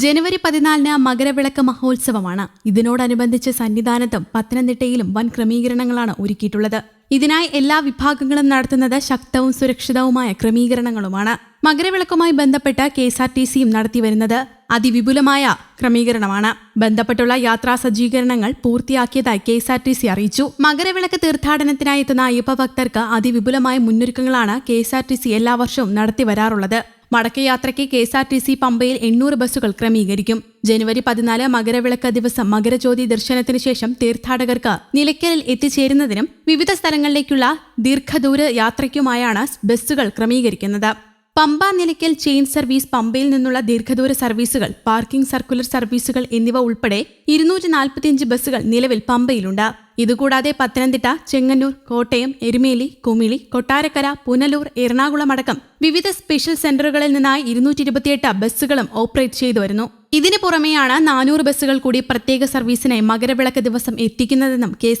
ജനുവരി പതിനാലിന് മകരവിളക്ക് മഹോത്സവമാണ്. ഇതിനോടനുബന്ധിച്ച് സന്നിധാനത്തും പത്തനംതിട്ടയിലും വൻ ക്രമീകരണങ്ങളാണ് ഒരുക്കിയിട്ടുള്ളത്. ഇതിനായി എല്ലാ വിഭാഗങ്ങളും നടത്തുന്നത് ശക്തവും സുരക്ഷിതവുമായ ക്രമീകരണങ്ങളുമാണ്. മകരവിളക്കുമായി ബന്ധപ്പെട്ട് കെ എസ് ആർ ടി സിയും നടത്തിവരുന്നത് അതിവിപുലമായ ക്രമീകരണമാണ്. ബന്ധപ്പെട്ടുള്ള യാത്രാ സജ്ജീകരണങ്ങൾ പൂർത്തിയാക്കിയതായി K S R T C അറിയിച്ചു. മകരവിളക്ക് തീർത്ഥാടനത്തിനായി എത്തുന്ന അയ്യപ്പ ഭക്തർക്ക് അതിവിപുലമായ മുന്നൊരുക്കങ്ങളാണ് K S R T C എല്ലാ വർഷവും നടത്തി വരാറുള്ളത്. മടക്കയാത്രയ്ക്ക് K S R T C പമ്പയിൽ എണ്ണൂറ് ബസ്സുകൾ ക്രമീകരിക്കും. ജനുവരി പതിനാല് മകരവിളക്ക് ദിവസം മകരജ്യോതി ദർശനത്തിന് ശേഷം തീർത്ഥാടകർക്ക് നിലയ്ക്കലിൽ എത്തിച്ചേരുന്നതിനും വിവിധ സ്ഥലങ്ങളിലേക്കുള്ള ദീർഘദൂര യാത്രയ്ക്കുമായാണ് ബസ്സുകൾ ക്രമീകരിക്കുന്നത്. പമ്പ നിലയ്ക്കൽ ചെയിൻ സർവീസ് പമ്പയിൽ നിന്നുള്ള ദീർഘദൂര സർവീസുകൾ പാർക്കിംഗ് സർക്കുലർ സർവീസുകൾ എന്നിവ ഉൾപ്പെടെ ഇരുന്നൂറ്റി ബസ്സുകൾ നിലവിൽ പമ്പയിലുണ്ട്. ഇതുകൂടാതെ പത്തനംതിട്ട ചെങ്ങന്നൂർ കോട്ടയം എരുമേലി കുമിളി കൊട്ടാരക്കര പുനലൂർ എറണാകുളം അടക്കം വിവിധ സ്പെഷ്യൽ സെന്ററുകളിൽ നിന്നായി ഇരുന്നൂറ്റി ഇരുപത്തിയെട്ട് ബസ്സുകളും ഓപ്പറേറ്റ് ചെയ്തു വരുന്നു. ഇതിനു പുറമെയാണ് നാനൂറ് ബസ്സുകൾ കൂടി പ്രത്യേക സർവീസിനായി മകരവിളക്ക് ദിവസം എത്തിക്കുന്നതെന്നും കെ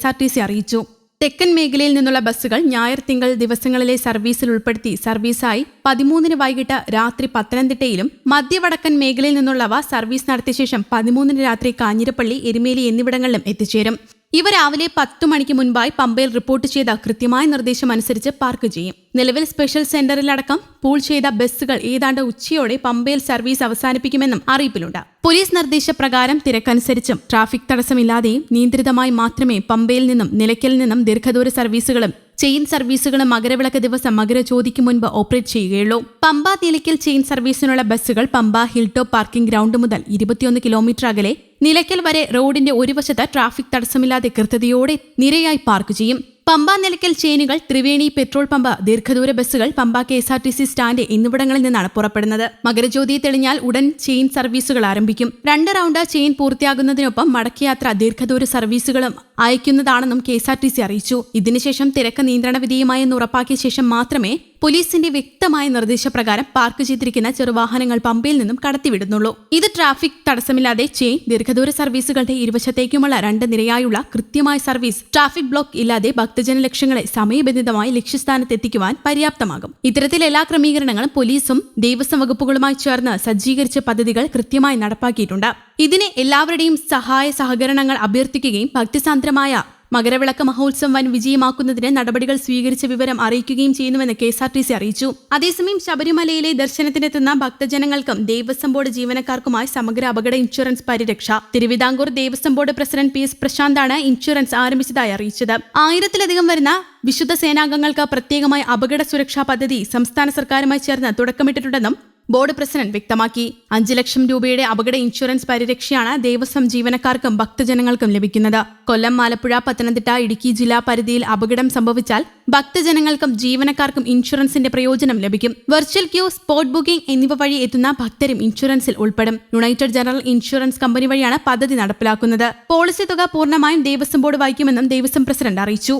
അറിയിച്ചു. തെക്കൻ മേഖലയിൽ നിന്നുള്ള ബസ്സുകൾ ഞായർ തിങ്കൾ ദിവസങ്ങളിലെ സർവീസിൽ ഉൾപ്പെടുത്തി സർവീസായി പതിമൂന്നിന് വൈകിട്ട് രാത്രി പത്തനംതിട്ടയിലും മധ്യവടക്കൻ മേഖലയിൽ നിന്നുള്ളവ സർവീസ് നടത്തിയ ശേഷം പതിമൂന്നിന് രാത്രി കാഞ്ഞിരപ്പള്ളി എരുമേലി എന്നിവിടങ്ങളിലും എത്തിച്ചേരും. ഇവ രാവിലെ പത്തു മണിക്ക് മുൻപായി പമ്പയിൽ റിപ്പോർട്ട് ചെയ്ത കൃത്യമായ നിർദ്ദേശം അനുസരിച്ച് പാർക്ക് ചെയ്യും. നിലവിൽ സ്പെഷ്യൽ സെന്ററിലടക്കം പൂൾ ചെയ്ത ബസ്സുകൾ ഏതാണ്ട് ഉച്ചയോടെ പമ്പയിൽ സർവീസ് അവസാനിപ്പിക്കുമെന്നും അറിയിപ്പിലുണ്ട്. പോലീസ് നിർദ്ദേശപ്രകാരം തിരക്കനുസരിച്ചും ട്രാഫിക് തടസ്സമില്ലാതെയും നിയന്ത്രിതമായി മാത്രമേ പമ്പയിൽ നിന്നും നിലയ്ക്കൽ നിന്നും ദീർഘദൂര സർവീസുകളും ചെയിൻ സർവീസുകളും മകരവിളക്ക് ദിവസം മകരജ്യോതിക്ക് മുൻപ് ഓപ്പറേറ്റ് ചെയ്യുകയുള്ളൂ. പമ്പ നിലയ്ക്കൽ ചെയിൻ സർവീസിനുള്ള ബസ്സുകൾ Pamba hill top parking ground മുതൽ ഇരുപത്തിയൊന്ന് കിലോമീറ്റർ അകലെ നിലയ്ക്കൽ വരെ റോഡിന്റെ ഒരു വശത്ത് ട്രാഫിക് തടസ്സമില്ലാതെ കൃത്യതയോടെ നിരയായി പാർക്ക് ചെയ്യും. പമ്പ നിലയ്ക്കൽ ചെയിനുകൾ ത്രിവേണി പെട്രോൾ പമ്പ ദീർഘദൂര ബസ്സുകൾ Pamba K S R T C stand എന്നിവിടങ്ങളിൽ നിന്നാണ് പുറപ്പെടുന്നത്. മകരജ്യോതി തെളിഞ്ഞാൽ ഉടൻ ചെയിൻ സർവീസുകൾ ആരംഭിക്കും. രണ്ട് റൗണ്ട് ചെയിൻ പൂർത്തിയാകുന്നതിനൊപ്പം മടക്കയാത്ര ദീർഘദൂര സർവീസുകളും അയക്കുന്നതാണെന്നും K S R T C അറിയിച്ചു. ഇതിനുശേഷം തിരക്ക് നിയന്ത്രണ വിധേയമായെന്ന് ഉറപ്പാക്കിയ ശേഷം മാത്രമേ പോലീസിന്റെ വ്യക്തമായ നിർദ്ദേശപ്രകാരം പാർക്ക് ചെയ്തിരിക്കുന്ന ചെറുവാഹനങ്ങൾ പമ്പയിൽ നിന്നും കടത്തിവിടുന്നുള്ളൂ. ഇത് ട്രാഫിക് തടസ്സമില്ലാതെ ചെയിൻ ദീർഘദൂര സർവീസുകളുടെ ഇരുവശത്തേക്കുമുള്ള രണ്ട് നിരയായുള്ള കൃത്യമായ സർവീസ് ട്രാഫിക് ബ്ലോക്ക് ഇല്ലാതെ ഭക്തജന ലക്ഷ്യങ്ങളെ സമയബന്ധിതമായി ലക്ഷ്യസ്ഥാനത്ത് എത്തിക്കുവാൻ പര്യാപ്തമാകും. ഇത്തരത്തിൽ എല്ലാ ക്രമീകരണങ്ങളും പോലീസും ദേവസ്വം വകുപ്പുകളുമായി ചേർന്ന് സജ്ജീകരിച്ച പദ്ധതികൾ കൃത്യമായി നടപ്പാക്കിയിട്ടുണ്ട്. ഇതിന് എല്ലാവരുടെയും സഹായ സഹകരണങ്ങൾ അഭ്യർത്ഥിക്കുകയും ഭക്തിസാന്ദ്രമായ മകരവിളക്ക് മഹോത്സവം വൻ വിജയമാക്കുന്നതിന് നടപടികൾ സ്വീകരിച്ച വിവരം അറിയിക്കുകയും ചെയ്യുന്നുവെന്ന് K S R T C അറിയിച്ചു. അതേസമയം ശബരിമലയിലെ ദർശനത്തിനെത്തുന്ന ഭക്തജനങ്ങൾക്കും ദേവസ്വം ബോർഡ് ജീവനക്കാർക്കുമായി സമഗ്ര അപകട ഇൻഷുറൻസ് പരിരക്ഷ. Thiruvithamkoor Devaswom board president P S പ്രശാന്താണ് insurance ആരംഭിച്ചതായി അറിയിച്ചത്. ആയിരത്തിലധികം വരുന്ന വിശുദ്ധ സേനാംഗങ്ങൾക്ക് പ്രത്യേകമായി അപകട സുരക്ഷാ പദ്ധതി സംസ്ഥാന സർക്കാരുമായി ചേർന്ന് തുടക്കമിട്ടിട്ടുണ്ടെന്നും ബോർഡ് പ്രസിഡന്റ് വ്യക്തമാക്കി. അഞ്ചു ലക്ഷം രൂപയുടെ അപകട ഇൻഷുറൻസ് പരിരക്ഷയാണ് ദേവസ്വം ജീവനക്കാർക്കും ഭക്തജനങ്ങൾക്കും ലഭിക്കുന്നത്. കൊല്ലം ആലപ്പുഴ പത്തനംതിട്ട ഇടുക്കി ജില്ലാ പരിധിയിൽ അപകടം സംഭവിച്ചാൽ ഭക്തജനങ്ങൾക്കും ജീവനക്കാർക്കും ഇൻഷുറൻസിന്റെ പ്രയോജനം ലഭിക്കും. വെർച്വൽ ക്യൂ സ്പോട്ട് ബുക്കിംഗ് എന്നിവ വഴി എത്തുന്ന ഭക്തരും ഇൻഷുറൻസിൽ ഉൾപ്പെടും. യുണൈറ്റഡ് ജനറൽ ഇൻഷുറൻസ് കമ്പനി വഴിയാണ് പദ്ധതി നടപ്പിലാക്കുന്നത്. പോളിസി തുക പൂർണമായും ദേവസ്വം ബോർഡ് വായിക്കുമെന്നും ദേവസ്വം പ്രസിഡന്റ് അറിയിച്ചു.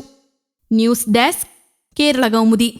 News desk Kerala Kaumudi.